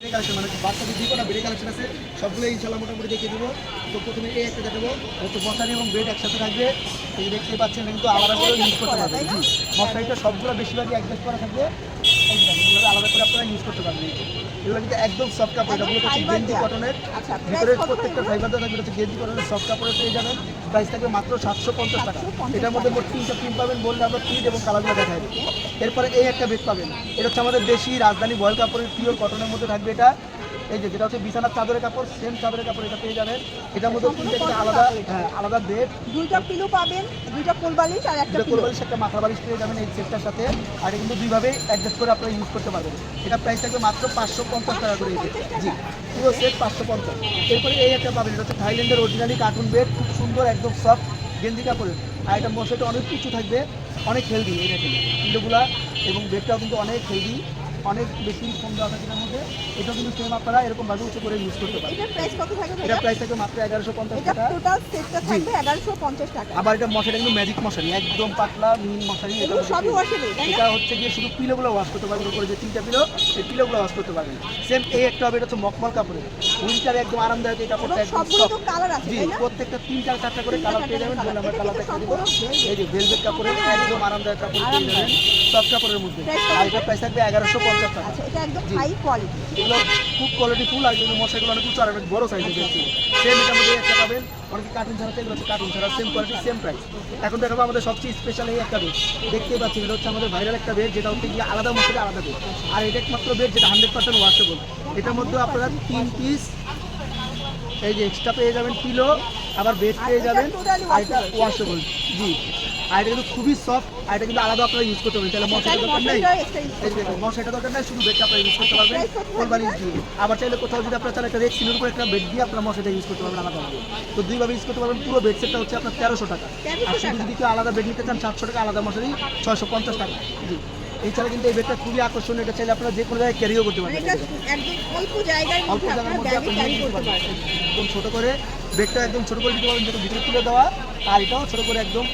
বেডে কালেকশন মানে বেডে কালেকশন আছে সবগুলো ইনশাল্লাহ মোটামুটি দেখিয়ে দেবো। তো প্রথমে এই একটা দেখাবো। এবং বেড একসাথে থাকবে। এই দেখতে পাচ্ছেন, কিন্তু আলাদা ইউজ করতে পারবেন জি মশারিটা সবগুলো বেশিরভাগই অ্যাডজাস্ট করা থাকবে। আলাদা করে আপনারা ইউজ করতে পারবেন এগুলো কিন্তু একদম কটনের প্রত্যেকটা কটনের পেয়ে যাবেন প্রাইস মাত্র সাতশো পঞ্চাশ টাকা এটার মধ্যে মোট পাবেন বললে এবং এরপরে এই একটা বেগ পাবেন। এটা হচ্ছে আমাদের দেশি রাজধানী বয়েল কাপড়ের পিওর কটনের মধ্যে থাকবে এটা। এই যে যেটা হচ্ছে বিছানার চাদরের কাপড় সেম চাদরের কাপড় এটা পেয়ে যাবেন। এটার মধ্যে তিনটা কিন্তু cotton আলাদা এটা। হ্যাঁ আলাদা বেড দুইটা পিলো পাবেন দুইটা কোল বালিশ আর একটা এটা পিলো কোলবালিশ একটা মাথা বালিশ পেয়ে যাবেন এই সেটটার সাথে। আর এটা কিন্তু দুইভাবে অ্যাডজাস্ট করে আপনারা ইউজ করতে পারবেন। এটা প্রাইস থাকবে মাত্র পাঁচশো পঞ্চাশ টাকা করে জি পুরো সেট পাঁচশো পঞ্চাশ। এরপরে এই একটা পাবেন এটা হচ্ছে থাইল্যান্ডের অরিজিনালি কার্টুন বেড খুব সুন্দর একদম সফট গেঞ্জি কাপড়ের। আর এটা মশাটা অনেক কিছু থাকবে অনেক হেলদি এই দেখেন। পিলোগুলা এবং বেডটাও কিন্তু অনেক হেলদি অনেক বেশি কম দেওয়া থাকে এটার মধ্যে। এটাও কিন্তু সেম আপনারা এরকম ভাবে উঁচু করে ইউজ করতে পারেন। এটার প্রাইস কত থাকবে এটা প্রাইস থাকবে মাত্র এগারোশো পঞ্চাশ এটা টাকা। টোটাল সেটটা থাকবে এগারোশো পঞ্চাশ টাকা। আবার এটা মশারি কিন্তু ম্যাজিক মশারি একদম পাতলা মিহি মশারি এটা সবই না? এটা হচ্ছে গিয়ে শুধু পিলোগুলো ওয়াশ করতে পারবেন উপরে যে তিনটা পিলো এই পিলোগুলো ওয়াশ করতে পারবেন। সেম এই একটা হবে এটা হচ্ছে মকমল কাপড়ের। উইন্টারে একদম আরামদায়ক এই কাপড়টা একদম সবগুলো তো কালার আছে জি তাই না? প্রত্যেকটা তিন চার চারটা করে কালার পেয়ে যাবেন বলে আমরা কালার এটা দেখা দিব এই যে ভেলভেট কাপড়ের একদম আরামদায়ক কাপড় পেয়ে যাবেন। সফট কাপড়ের মধ্যে। আর এটা প্রাইস থাকবে এগারোশো টাকা আচ্ছা এটা একদম হাই কোয়ালিটি এগুলো খুব কোয়ালিটি ফুল আর কিন্তু মশাগুলো অনেক উঁচু আর অনেক বড় সাইজের দেখছি সেম এটার মধ্যে একটা পাবেন। অনেকে কার্টুন ছাড়া এগুলো হচ্ছে কার্টুন ছাড়া সেম কোয়ালিটি সেম প্রাইস এখন দেখাবো আমাদের সবচেয়ে স্পেশাল এই একটা বেড দেখতেই পাচ্ছি এটা হচ্ছে আমাদের ভাইরাল একটা বেড যেটা হচ্ছে গিয়ে আলাদা মশারি আলাদা বেড আর এটা একমাত্র বেড যেটা হান্ড্রেড পার্সেন্ট ওয়াশেবল এটার মধ্যে আপনারা তিন পিস এই যে এক্সট্রা পেয়ে যাবেন পিলো আবার বেড পেয়ে যাবেন আর এটা ওয়াশেবল জি। আর এটা কিন্তু খুবই সফট আর এটা কিন্তু আলাদা আপনারা ইউজ করতে পারবেন। তাহলে তাহলে দরকার নেই। মশারিটা দরকার নেই শুধু বেডটা আপনারা ইউজ করতে পারবেন। Price কত কোল বালিশ থাকবে? দিয়ে আবার চাইলে কোথাও যদি আপনার চান একটা রেড সিলের উপর একটা বেড দিয়ে আপনার মশারিটা ইউজ করতে পারবেন আলাদা তো দুইভাবে ইউজ করতে পারবেন পুরো বেড সেটটা হচ্ছে আপনার তেরোশো টাকা। আর শুধু যদি কেউ আলাদা বেড নিতে চান সাতশো টাকা আলাদা মশারি ছয়শো পঞ্চাশ টাকা। জি। এছাড়া কিন্তু এই বেডটা খুবই আকর্ষণীয় এটা চাইলে আপনারা যে কোনো জায়গায় ক্যারিও করতে পারবেন। অল্প জায়গার মধ্যে আপনি পারবেন। পারবেন। একদম ছোট করে বেডটা একদম ছোট করে দিতে পারবেন যেটা ভিতরে তুলে দেওয়া আর এটাও ছোট করে একদম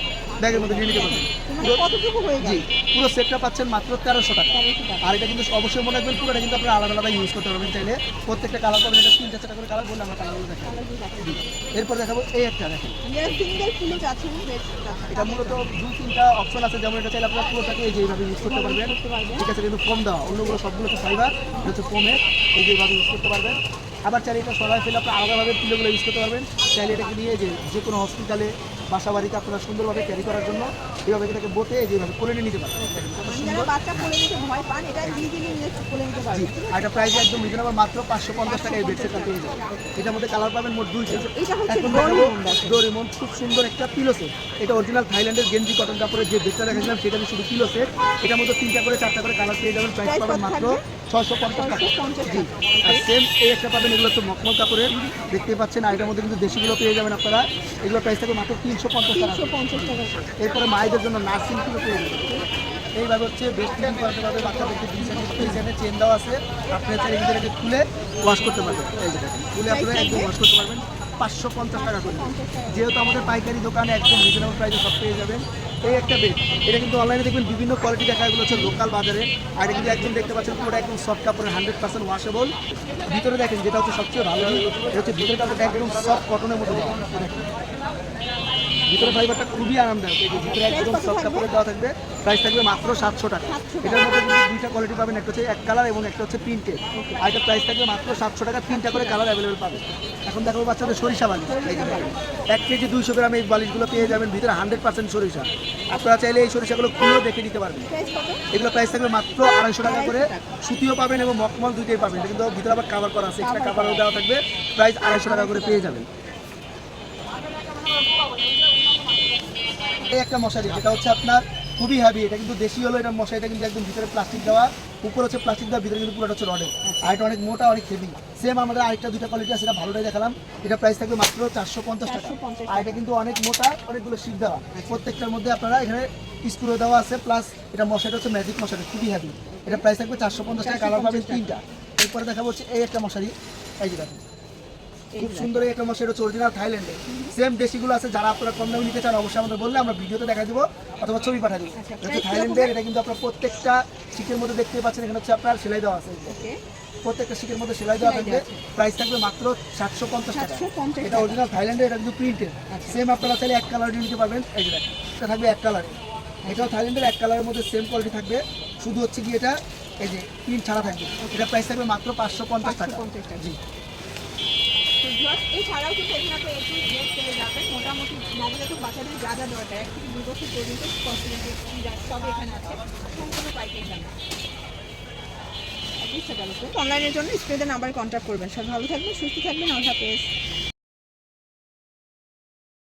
ব্যাগের মধ্যে নিয়ে নিতে পারবেন মানে পুরো- জি পুরো সেটটা পাচ্ছেন মাত্র তেরোশো টাকা। আর এটা কিন্তু অবশ্যই মনে রাখবেন পুরোটা কিন্তু আপনারা আলাদা আলাদা ইউজ করতে পারবেন চাইলে। প্রত্যেকটা কালার পাবেন এটা তিন চারটা করে কালার বললে আমরা কালারগুলো দেখাবো। এরপর দেখাবো এই একটা দেখেন। এটা মূলত দুই তিনটা অপশন আছে যেমন এটা চাইলে আপনারা পুরোটাকে এই যে এইভাবে ইউজ করতে পারবেন। ঠিক আছে কিন্তু ফোম দেওয়া অন্যগুলো সবগুলো তো ফাইবার হচ্ছে ফোমের এই যে এইভাবে ইউজ করতে পারবেন। আবার চাইলে এটা সবাই ফেলে আপনারা আলাদাভাবে তুলোগুলো ইউজ করতে পারবেন। চাইলে এটাকে নিয়ে যে যে কোনো হসপিটালে বাসা বাড়িতে আপনারা সুন্দরভাবে ক্যারি করার জন্য এইভাবে এটাকে বোটে যেভাবে কোলে নিয়ে নিতে আর এটা প্রাইস একদম রিজনেবল মাত্র পাঁচশো পঞ্চাশ টাকা এই বেডসেটটা পেয়ে যাবেন। এটার মধ্যে কালার পাবেন মোট দুইটা এটা ডোরিমন খুব সুন্দর একটা পিলো সেট এটা অরিজিনাল থাইল্যান্ডের গেঞ্জি কটন কাপড়ের যে বেডটা রেখেছিলাম সেটা আমি শুধু পিলো সেট এটার মধ্যে তিনটা করে চারটা করে কালার পেয়ে যাবেন। প্রাইস পাবেন মাত্র? ছয়শো পঞ্চাশ টাকা। জি আর সেম এই একটা পাবেন এগুলো হচ্ছে মকমল কাপড়ের। দেখতে পাচ্ছেন আর এটার মধ্যে কিন্তু দেশিগুলো পেয়ে যাবেন আপনারা। এগুলো প্রাইস থাকবে মাত্র তিনশো পঞ্চাশ টাকা। তিনশো পঞ্চাশ টাকা। এরপরে মায়েদের জন্য নার্সিং কিলো পেয়ে যাবেন। এইভাবে হচ্ছে ক্লিন করতে পারবে বাচ্চাদেরকে সাইডে চেন দেওয়া আছে। আপনি হচ্ছে নিজেদেরকে খুলে ওয়াশ করতে পারবেন। এই খুলে আপনারা একদম ওয়াশ করতে পারবেন। পাঁচশো পঞ্চাশ টাকা করে। যেহেতু আমাদের পাইকারি দোকানে একদম রিজনেবল প্রাইসে সব পেয়ে যাবেন। এই একটা বেড এটা কিন্তু অনলাইনে দেখবেন বিভিন্ন কোয়ালিটি দেখা এগুলো হচ্ছে লোকাল বাজারে। আর কিন্তু একদম দেখতে পাচ্ছেন, পুরোটা একদম সফট কাপড়ের হান্ড্রেড পার্সেন্ট ওয়াশেবল ভিতরে দেখেন, যেটা হচ্ছে সবচেয়ে ভালো, এটা হচ্ছে ভিতরে কাপড়টা একদম সফট কটনের মতো। ভিতরে ফাইবারটা খুবই আরামদায়ক ভিতরে একদম সফট কাপড়ে দেওয়া থাকবে। প্রাইস থাকবে মাত্র সাতশো টাকা। এটার মধ্যে দুইটা কোয়ালিটি পাবেন একটা হচ্ছে এক কালার এবং একটা হচ্ছে প্রিন্টেড আর এটা প্রাইস থাকবে মাত্র সাতশো টাকা তিনটা করে কালার অ্যাভেলেবেল পাবেন। এখন দেখো বাচ্চাদের সরিষা বালিশ। এক কেজি দুইশো গ্রাম এই বালিশগুলো পেয়ে যাবেন ভিতরে হান্ড্রেড পার্সেন্ট সরিষা। আপনারা চাইলে এই সরিষাগুলো খুলেও দেখে নিতে পারবেন। এগুলো প্রাইস থাকবে মাত্র আড়াইশো টাকা করে। সুতিও পাবেন এবং মকমল দুইটাই পাবেন। এটা কিন্তু ভিতরে আবার কাভার করা আছে এক্সট্রা কাভারও দেওয়া থাকবে। প্রাইস আড়াইশো টাকা করে পেয়ে যাবেন। একটা মশারি যেটা হচ্ছে আপনার খুবই হ্যাভি এটা কিন্তু দেশি হলো এটা মশারিটা কিন্তু একদম ভিতরে প্লাস্টিক দেওয়া উপরে হচ্ছে প্লাস্টিক দেওয়া ভিতরে কিন্তু পুরোটা হচ্ছে রডের আর এটা অনেক মোটা অনেক হেভি সেম আমাদের আরেকটা দুটা কোয়ালিটি আছে এটা ভালোটাই দেখালাম। এটা প্রাইস থাকবে মাত্র চারশো পঞ্চাশ টাকা। 450 আর এটা কিন্তু অনেক মোটা অনেকগুলো শীত দেওয়া। প্রত্যেকটার মধ্যে আপনারা এখানে স্ক্রু দেওয়া আছে প্লাস এটা মশারিটা হচ্ছে ম্যাজিক মশারি খুবই হ্যাভি এটা প্রাইস থাকবে চারশো পঞ্চাশ টাকা কালার পাবেন তিনটা। এরপরে দেখা হচ্ছে এই একটা মশারি। এই যে দেখুন। খুব সুন্দর একটা মাস এটা অরিজিনাল থাইল্যান্ডে সেম দেশিগুলো আছে যারা আপনারা কম দামে নিতে চান অবশ্যই আমাদের বললে আমরা ভিডিওতে দেখা দিব অথবা ছবি পাঠা দিব। থাইল্যান্ডের এটা কিন্তু আপনার প্রত্যেকটা শিখের মধ্যে দেখতে পাচ্ছেন এখানে হচ্ছে আপনার সেলাই দেওয়া আছে। প্রত্যেকটা শিখের মধ্যে সেলাই দেওয়া থাকবে প্রাইস থাকবে মাত্র সাতশো পঞ্চাশ টাকা। এটা অরিজিনাল থাইল্যান্ডের এটা কিন্তু প্রিন্টেড আচ্ছা। সেম আপনারা চাইলে এক কালার নিতে পারবেন। এই এটা থাকবে এক কালারে এটাও থাইল্যান্ডের এক কালারের মধ্যে সেম কোয়ালিটি থাকবে। শুধু হচ্ছে কি এটা এই যে প্রিন্ট ছাড়া থাকবে। এটা প্রাইস থাকবে মাত্র পাঁচশো পঞ্চাশ টাকা। জি। ভিউয়ার্স, এছাড়াও কিন্তু এখানে আপনি একটু ড্রেস পেয়ে যাবেন। মোটামুটি নবজাতক বাচ্চাদের যা যা দরকার এক থেকে দু বছর পর্যন্ত কসমেটিক্স সব এখানে আছে। সম্পূর্ণ পাইকারি দাম অনলাইনের জন্য স্ক্রিনে নাম্বারে কন্ট্যাক্ট করবেন। সব ভালো থাকবেন সুস্থ থাকবেন। আল্লাহ হাফেজ।